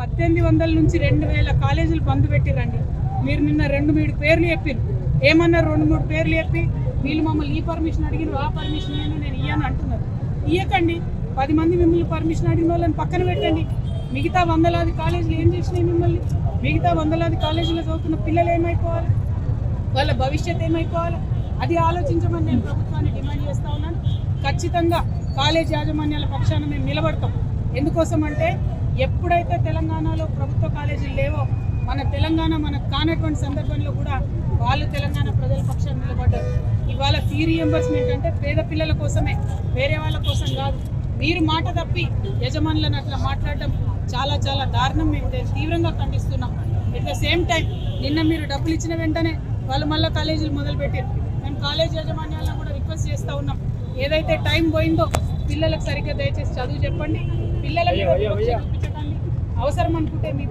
పద్దెనిమిది వందల నుంచి రెండు వేల కాలేజీలు బంద్ పెట్టిరండి. మీరు నిన్న రెండు మూడు పేర్లు చెప్పారు ఏమన్నారు రెండు మూడు పేర్లు చెప్పి వీళ్ళు మమ్మల్ని ఈ పర్మిషన్ అడిగిన ఆ పర్మిషన్ ఏమో నేను ఇయ్యాను అంటున్నారు. ఇయ్యకండి. పది మంది మిమ్మల్ని పర్మిషన్ అడిగిన వాళ్ళని పక్కన పెట్టండి. మిగతా వందలాది కాలేజీలు ఏం చేసినాయి మిమ్మల్ని? మిగతా వందలాది కాలేజీలో చదువుతున్న పిల్లలు ఏమైపోవాలి? వాళ్ళ భవిష్యత్ ఏమైపోవాలి? అది ఆలోచించమని నేను ప్రభుత్వాన్ని డిమాండ్ చేస్తా ఉన్నాను. ఖచ్చితంగా కాలేజ్ యాజమాన్యాల పక్షాన మేము నిలబడతాం. ఎందుకోసం అంటే ఎప్పుడైతే తెలంగాణలో ప్రభుత్వ కాలేజీలు లేవో మన తెలంగాణ మనకు కానటువంటి సందర్భంలో కూడా వాళ్ళు తెలంగాణ ప్రజల పక్షాన నిలబడ్డారు. ఇవాళ ఫీ రియంబర్స్మెంట్ అంటే పేద పిల్లల కోసమే వేరే వాళ్ళ కోసం కాదు. మీరు మాట తప్పి యజమానులను అట్లా మాట్లాడడం చాలా చాలా దారుణం. మేము తీవ్రంగా ఖండిస్తున్నాం. ఎట్ ద సేమ్ టైం నిన్న మీరు డబ్బులు ఇచ్చిన వెంటనే వాళ్ళు మళ్ళీ కాలేజీలు మొదలుపెట్టారు. మేము కాలేజ్ యాజమాన్యాలను కూడా రిక్వెస్ట్ చేస్తూ ఉన్నాం. ఏదైతే టైం పోయిందో పిల్లలకు సరిగ్గా దయచేసి చదువు చెప్పండి. పిల్లల మీద వివక్ష చూపించకండి అవసరం అనుకుంటే మీ